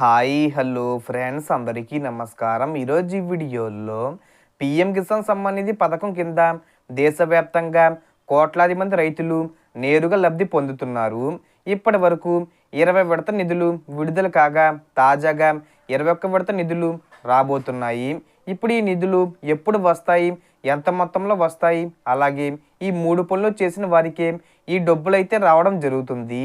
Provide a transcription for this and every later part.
Hi hello friends. అందరికీ నమస్కారం. ఈరోజు ఈ వీడియోలో పిఎం కిసాన్ సమ్మాన్ నిధి పథకం కింద దేశవ్యాప్తంగా కోట్లాది మంది రైతులు నేరుగా లబ్ధి పొందుతున్నారు. ఇప్పటి వరకు ఇరవై విడత నిధులు విడుదల కాగా తాజాగా ఇరవై ఒక్క విడత నిధులు రాబోతున్నాయి. ఇప్పుడు ఈ నిధులు ఎప్పుడు వస్తాయి? ఎంత మొత్తంలో వస్తాయి? అలాగే ఈ మూడు పనులు చేసిన వారికి ఈ డబ్బులు అయితే రావడం జరుగుతుంది.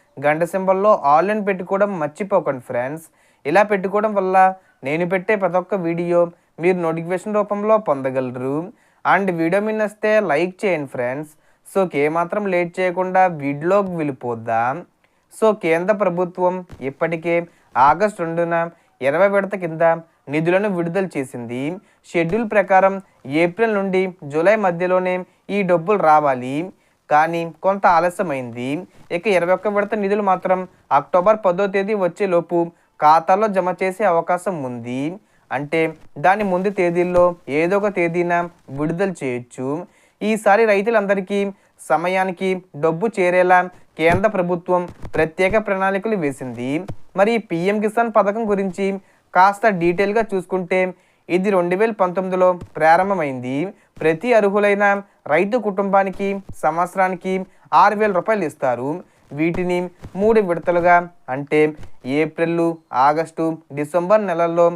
గంట సింబల్లో ఆల్ అని పెట్టుకోవడం మర్చిపోకండి ఫ్రెండ్స్. ఇలా పెట్టుకోవడం వల్ల నేను పెట్టే ప్రతి ఒక్క వీడియో మీరు నోటిఫికేషన్ రూపంలో పొందగలరు. అండ్ వీడియో మీ నస్తే లైక్ చేయండి ఫ్రెండ్స్. సో ఏమాత్రం లేట్ చేయకుండా వీడియోకి వెళ్ళిపోద్దాం సో కేంద్ర ప్రభుత్వం ఇప్పటికే ఆగస్టు రెండున ఇరవై విడత కింద నిధులను విడుదల చేసింది. షెడ్యూల్ ప్రకారం ఏప్రిల్ నుండి జూలై మధ్యలోనే ఈ డబ్బులు రావాలి. కానీ కొంత ఆలస్యమైంది. ఇక ఇరవై ఒక్క విడత నిధులు మాత్రం అక్టోబర్ పదో తేదీ వచ్చేలోపు ఖాతాలో జమ చేసే అవకాశం ఉంది. అంటే దాని ముందు తేదీల్లో ఏదో ఒక తేదీన విడుదల చేయొచ్చు. ఈసారి రైతులందరికీ సమయానికి డబ్బు చేరేలా కేంద్ర ప్రభుత్వం ప్రత్యేక ప్రణాళికలు వేసింది. మరి పిఎం కిసాన్ పథకం గురించి కాస్త డీటెయిల్గా చూసుకుంటే ఇది రెండు వేల పంతొమ్మిదిలో ప్రారంభమైంది. ప్రతి అర్హులైన రైతు కుటుంబానికి సంవత్సరానికి ఆరు వేల రూపాయలు ఇస్తారు. వీటిని మూడు విడతలుగా అంటే ఏప్రిల్ ఆగస్టు డిసెంబర్ నెలల్లో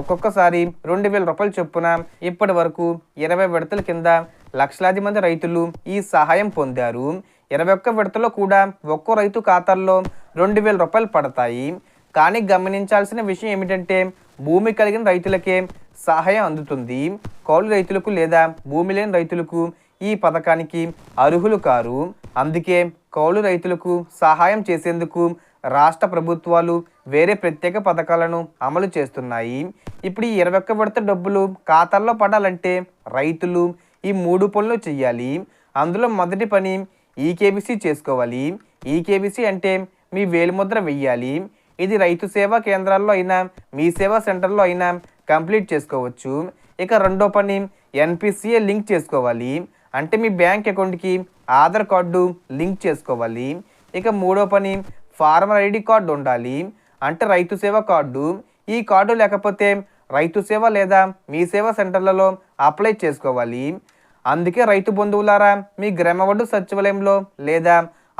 ఒక్కొక్కసారి రెండు వేల రూపాయలు చొప్పున ఇప్పటి వరకు ఇరవై విడతల కింద లక్షలాది మంది రైతులు ఈ సహాయం పొందారు. ఇరవై ఒక్క విడతలో కూడా ఒక్కో రైతు ఖాతాల్లో రెండు వేల రూపాయలు పడతాయి. కానీ గమనించాల్సిన విషయం ఏమిటంటే భూమి కలిగిన రైతులకే సహాయం అందుతుంది. కౌలు రైతులకు లేదా భూమి లేని రైతులకు ఈ పథకానికి అర్హులు కారు. అందుకే కౌలు రైతులకు సహాయం చేసేందుకు రాష్ట్ర ప్రభుత్వాలు వేరే ప్రత్యేక పథకాలను అమలు చేస్తున్నాయి. ఇప్పుడు ఈ ఇరవై ఒక్క విడత డబ్బులు ఖాతాల్లో పడాలంటే రైతులు ఈ మూడు పనులు చేయాలి అందులో మొదటి పని ఈకేబీసీ చేసుకోవాలి. ఈకేబీసీ అంటే మీ వేలిముద్ర వెయ్యాలి. ఇది రైతు సేవా కేంద్రాల్లో అయినా మీ సేవా సెంటర్లో అయినా కంప్లీట్ చేసుకోవచ్చు. ఇక రెండో పని ఎన్పిసిఏ లింక్ చేసుకోవాలి. అంటే మీ బ్యాంక్ అకౌంట్కి ఆధార్ కార్డు లింక్ చేసుకోవాలి. ఇక మూడో పని ఫార్మర్ ఐడి కార్డు ఉండాలి. అంటే రైతు సేవ కార్డు. ఈ కార్డు లేకపోతే రైతు సేవ లేదా మీ సేవా సెంటర్లలో అప్లై చేసుకోవాలి. అందుకే రైతు బంధువులారా మీ గ్రామవడ్డు సచివాలయంలో లేదా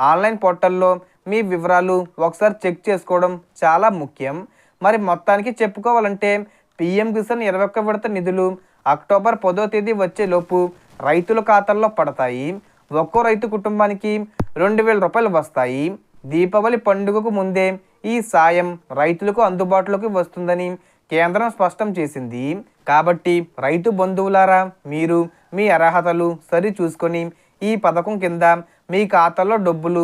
ఆన్లైన్ పోర్టల్లో మీ వివరాలు ఒకసారి చెక్ చేసుకోవడం చాలా ముఖ్యం. మరి మొత్తానికి చెప్పుకోవాలంటే పీఎం కిసాన్ ఇరవై ఒక్క విడత నిధులు అక్టోబర్ పదో తేదీ వచ్చేలోపు రైతుల ఖాతాల్లో పడతాయి. ఒక్కో రైతు కుటుంబానికి రెండు వేల రూపాయలు వస్తాయి. దీపావళి పండుగకు ముందే ఈ సాయం రైతులకు అందుబాటులోకి వస్తుందని కేంద్రం స్పష్టం చేసింది. కాబట్టి రైతు బంధువులారా మీరు మీ అర్హతలు సరి చూసుకొని ఈ పథకం కింద మీ ఖాతాలో డబ్బులు